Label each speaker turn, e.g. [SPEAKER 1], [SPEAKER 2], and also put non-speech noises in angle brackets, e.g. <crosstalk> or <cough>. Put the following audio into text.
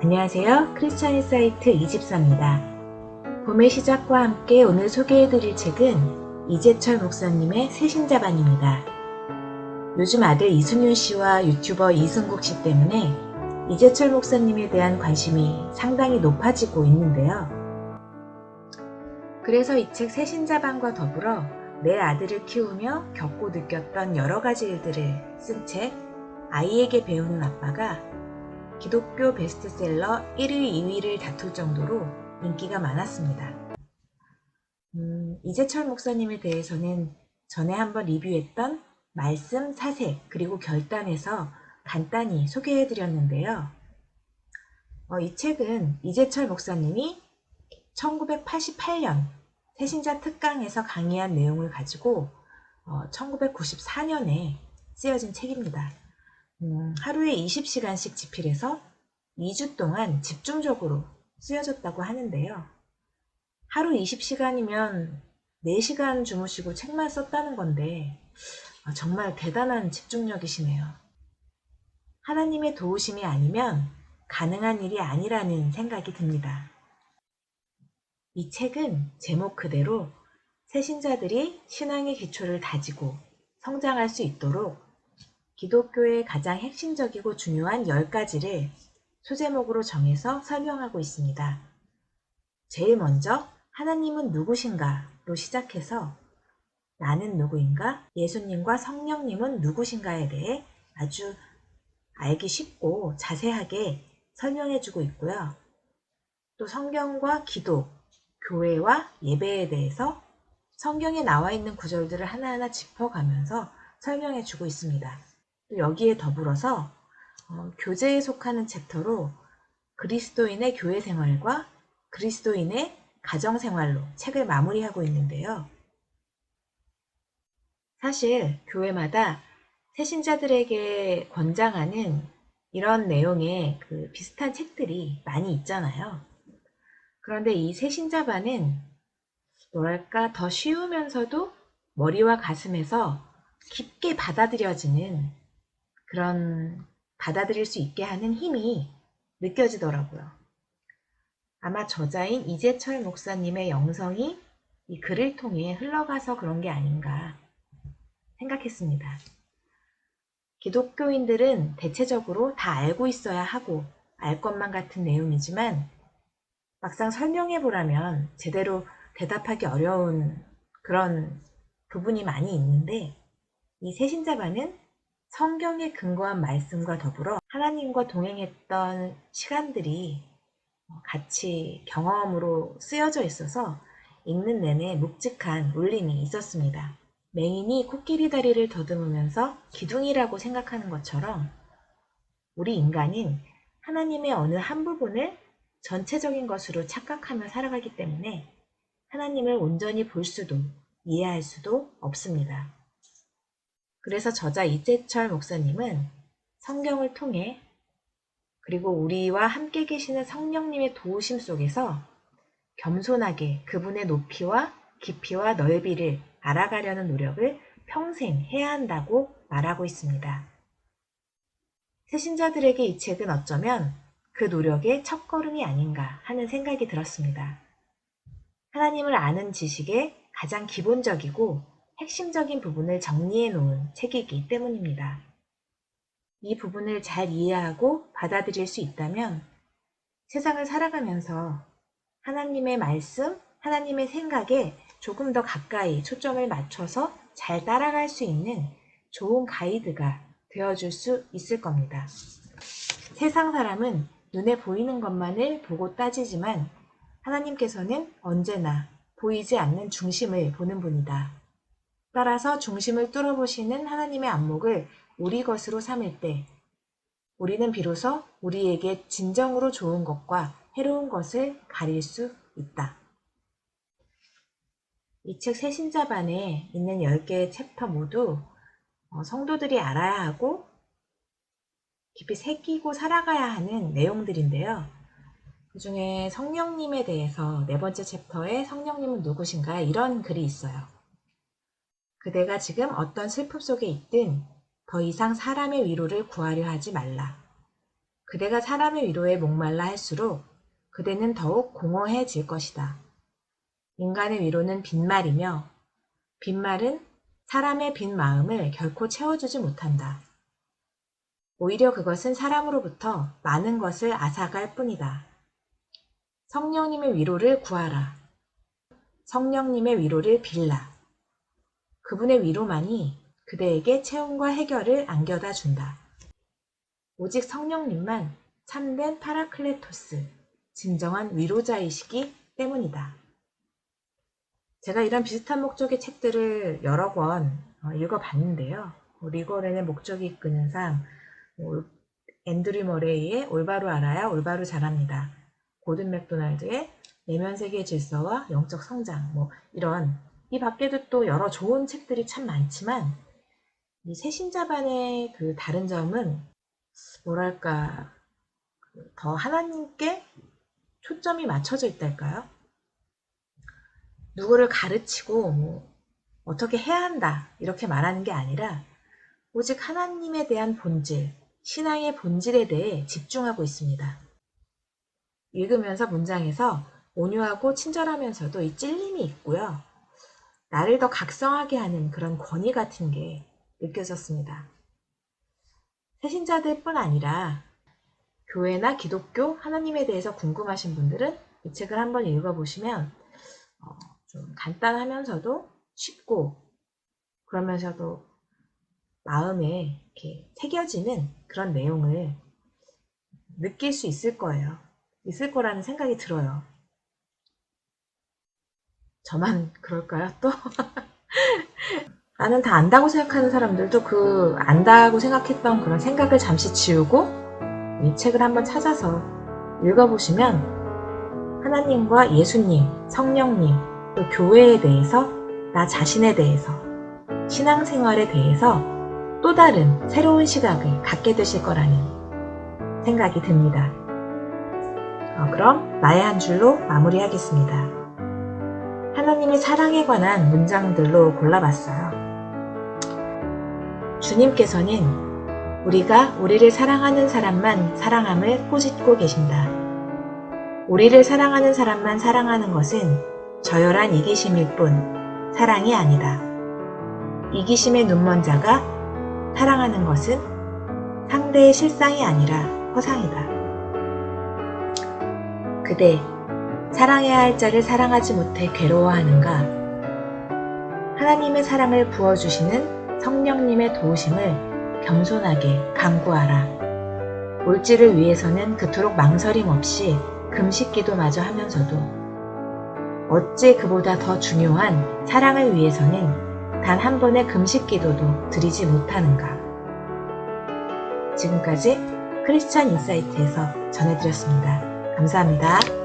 [SPEAKER 1] 안녕하세요. 크리스찬 사이트 이집사입니다. 봄의 시작과 함께 오늘 소개해드릴 책은 이재철 목사님의 새신자반입니다. 요즘 아들 이순윤 씨와 유튜버 이승국 씨 때문에 이재철 목사님에 대한 관심이 상당히 높아지고 있는데요. 그래서 이 책 새신자반과 더불어 내 아들을 키우며 겪고 느꼈던 여러 가지 일들을 쓴 책 아이에게 배우는 아빠가 기독교 베스트셀러 1위, 2위를 다툴 정도로 인기가 많았습니다. 음, 이재철 목사님에 대해서는 전에 한번 리뷰했던 말씀, 사색, 그리고 결단에서 간단히 소개해 드렸는데요. 어, 이 책은 이재철 목사님이 1988년 새신자 특강에서 강의한 내용을 가지고 어, 1994년에 쓰여진 책입니다. 음, 하루에 20시간씩 집필해서 2주 동안 집중적으로 쓰여졌다고 하는데요. 하루 20시간이면 4시간 주무시고 책만 썼다는 건데 아, 정말 대단한 집중력이시네요. 하나님의 도우심이 아니면 가능한 일이 아니라는 생각이 듭니다. 이 책은 제목 그대로 새신자들이 신앙의 기초를 다지고 성장할 수 있도록 기독교의 가장 핵심적이고 중요한 10가지를 소제목으로 정해서 설명하고 있습니다. 제일 먼저 하나님은 누구신가로 시작해서 나는 누구인가, 예수님과 성령님은 누구신가에 대해 아주 알기 쉽고 자세하게 설명해 주고 있고요. 또 성경과 기도, 교회와 예배에 대해서 성경에 나와 있는 구절들을 하나하나 짚어가면서 설명해 주고 있습니다. 또 여기에 더불어서 어, 교제에 속하는 챕터로 그리스도인의 교회 생활과 그리스도인의 가정 생활로 책을 마무리하고 있는데요. 사실 교회마다 새신자들에게 권장하는 이런 내용의 그 비슷한 책들이 많이 있잖아요. 그런데 이 새신자반은 뭐랄까 더 쉬우면서도 머리와 가슴에서 깊게 받아들여지는 그런 받아들일 수 있게 하는 힘이 느껴지더라고요. 아마 저자인 이재철 목사님의 영성이 이 글을 통해 흘러가서 그런 게 아닌가 생각했습니다. 기독교인들은 대체적으로 다 알고 있어야 하고 알 것만 같은 내용이지만 막상 설명해 보라면 제대로 대답하기 어려운 그런 부분이 많이 있는데 이 새신자반은 성경에 근거한 말씀과 더불어 하나님과 동행했던 시간들이 같이 경험으로 쓰여져 있어서 읽는 내내 묵직한 울림이 있었습니다. 맹인이 코끼리 다리를 더듬으면서 기둥이라고 생각하는 것처럼 우리 인간은 하나님의 어느 한 부분을 전체적인 것으로 착각하며 살아가기 때문에 하나님을 온전히 볼 수도 이해할 수도 없습니다. 그래서 저자 이재철 목사님은 성경을 통해 그리고 우리와 함께 계시는 성령님의 도우심 속에서 겸손하게 그분의 높이와 깊이와 넓이를 알아가려는 노력을 평생 해야 한다고 말하고 있습니다. 새신자들에게 이 책은 어쩌면 그 노력의 첫걸음이 아닌가 하는 생각이 들었습니다. 하나님을 아는 지식의 가장 기본적이고 핵심적인 부분을 정리해 놓은 책이기 때문입니다. 이 부분을 잘 이해하고 받아들일 수 있다면 세상을 살아가면서 하나님의 말씀, 하나님의 생각에 조금 더 가까이 초점을 맞춰서 잘 따라갈 수 있는 좋은 가이드가 되어줄 수 있을 겁니다. 세상 사람은 눈에 보이는 것만을 보고 따지지만 하나님께서는 언제나 보이지 않는 중심을 보는 분이다. 따라서 중심을 뚫어보시는 하나님의 안목을 우리 것으로 삼을 때 우리는 비로소 우리에게 진정으로 좋은 것과 해로운 것을 가릴 수 있다. 이 책 새신자반에 있는 10개의 챕터 모두 어, 성도들이 알아야 하고 깊이 새기고 살아가야 하는 내용들인데요. 그 중에 성령님에 대해서 네 번째 챕터에 성령님은 누구신가 이런 글이 있어요. 그대가 지금 어떤 슬픔 속에 있든 더 이상 사람의 위로를 구하려 하지 말라. 그대가 사람의 위로에 목말라 할수록 그대는 더욱 공허해질 것이다. 인간의 위로는 빈말이며 빈말은 사람의 빈 마음을 결코 채워주지 못한다. 오히려 그것은 사람으로부터 많은 것을 앗아갈 뿐이다. 성령님의 위로를 구하라. 성령님의 위로를 빌라. 그분의 위로만이 그대에게 체온과 해결을 안겨다 준다. 오직 성령님만 참된 파라클레토스, 진정한 위로자이시기 때문이다. 제가 이런 비슷한 목적의 책들을 여러 권 어, 읽어봤는데요. 뭐 리거렌의 목적이 이끄는 삶, 뭐 앤드류 머레이의 올바로 알아야 올바로 잘합니다. 고든 맥도날드의 내면 세계 질서와 영적 성장, 뭐 이런 이 밖에도 또 여러 좋은 책들이 참 많지만 이 새신자반의 그 다른 점은 뭐랄까 그더 하나님께 초점이 맞춰져 있달까요? 누구를 가르치고 뭐 어떻게 해야 한다 이렇게 말하는 게 아니라 오직 하나님에 대한 본질, 신앙의 본질에 대해 집중하고 있습니다. 읽으면서 문장에서 온유하고 친절하면서도 이 찔림이 있고요. 나를 더 각성하게 하는 그런 권위 같은 게 느껴졌습니다. 새신자들 뿐 아니라 교회나 기독교, 하나님에 대해서 궁금하신 분들은 이 책을 한번 읽어보시면 어, 좀 간단하면서도 쉽고 그러면서도 마음에 이렇게 새겨지는 그런 내용을 느낄 수 있을 거예요. 있을 거라는 생각이 들어요. 저만 그럴까요, 또? <laughs> 나는 다 안다고 생각하는 사람들도 그 안다고 생각했던 그런 생각을 잠시 지우고 이 책을 한번 찾아서 읽어보시면 하나님과 예수님, 성령님, 또 교회에 대해서, 나 자신에 대해서, 신앙생활에 대해서 또 다른 새로운 시각을 갖게 되실 거라는 생각이 듭니다. 어, 그럼 나의 한 줄로 마무리하겠습니다. 하나님의 사랑에 관한 문장들로 골라봤어요. 주님께서는 우리가 우리를 사랑하는 사람만 사랑함을 꼬집고 계신다. 우리를 사랑하는 사람만 사랑하는 것은 저열한 이기심일 뿐 사랑이 아니다. 이기심의 눈먼 자가 사랑하는 것은 상대의 실상이 아니라 허상이다. 그대, 사랑해야 할 자를 사랑하지 못해 괴로워하는가? 하나님의 사랑을 부어주시는 성령님의 도우심을 겸손하게 간구하라. 올지를 위해서는 그토록 망설임 없이 금식 기도마저 하면서도 어찌 그보다 더 중요한 사랑을 위해서는 단 한 번의 금식 기도도 드리지 못하는가. 지금까지 크리스찬 인사이트에서 전해드렸습니다. 감사합니다.